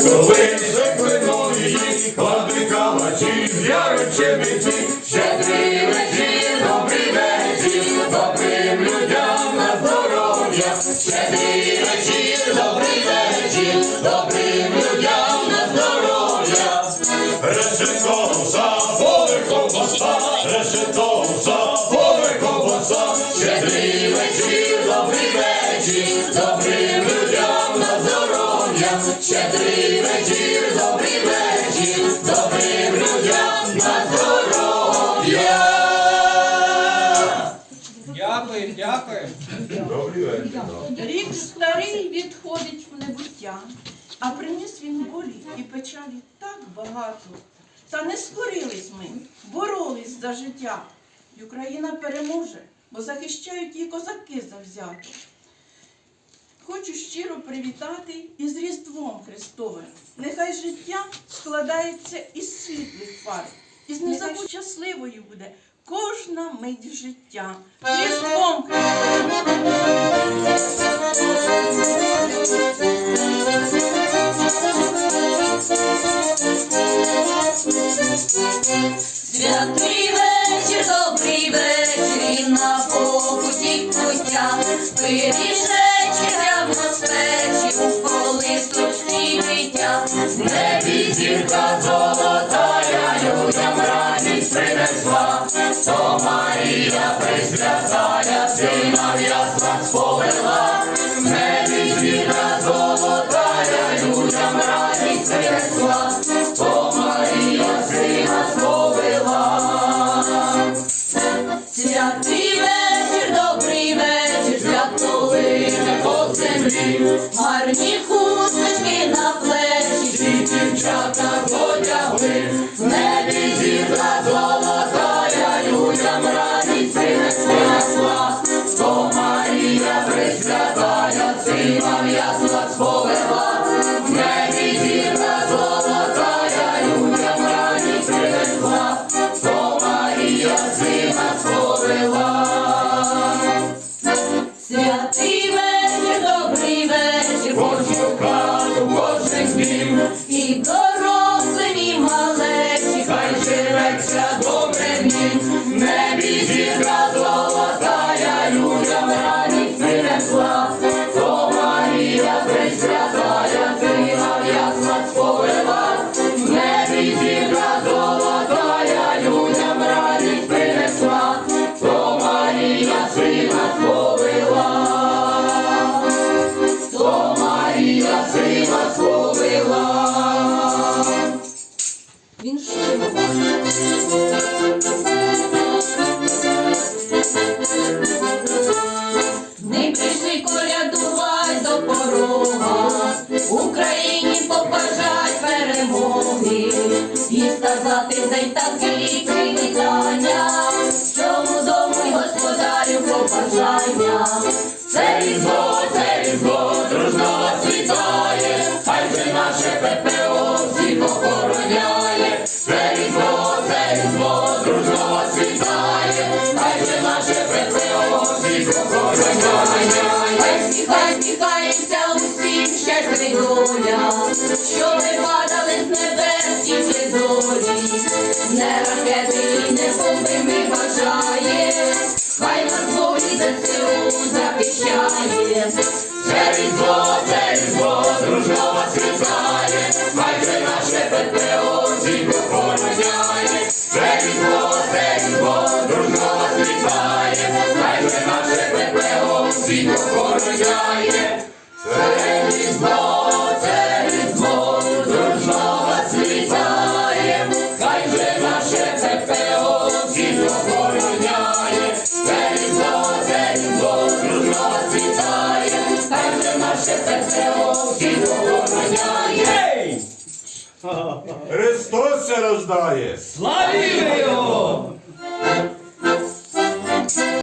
Соли, секленої, клади калачі, з'явить чебіці. Щедрий вечір, добрий вечір, добрим людям на здоров'я. щедрі вечір, Рік старий відходить в небуття, а приніс він болі і печалі так багато. Та не скорились ми, боролись за життя. І Україна переможе, бо захищають її козаки завзято. Хочу щиро привітати із Різдвом Христовим. Нехай життя складається із світлих фар, із незабудь щасливою буде кожна мить життя. З Різдвом Христовим! Вечір, добрий вечір, на покуті пуття. Пиріжечки прямо з печі, у колисочці дитя. В небі зірка золотая, людям радість принесла, то Марія Пресвятая, сина в яслах сповела. Гарні хусточки на плечі, Всі дівчата одягли, в небі зірка золотая, людям радість принесла, то Марія Пресвятая, сина хату, кожен і дорослим, і малечі, хай живеться добре він, небі зірка золотая, людям радість принесла, так вітання, цьому дому й господарю побажання. Це різдво, це різдво, дружно вас вітає, хай же наше ППО всіх охороняє. Це різдво, це різдво, дружно вас вітає, хай же наше усім щастя доля, що ми падали з небес не ракети і не бомби ми бажає, хай нас волі ЗСУ захищає. Це різдво, це різдво, дружно вас вітає, хай же наше ППО всіх охороняє. Це різдво, це різдво, дружно вас вітає, хай же наше ППО всіх охороняє. Це різдво, це різдво, Христос се рождає! Славімо його!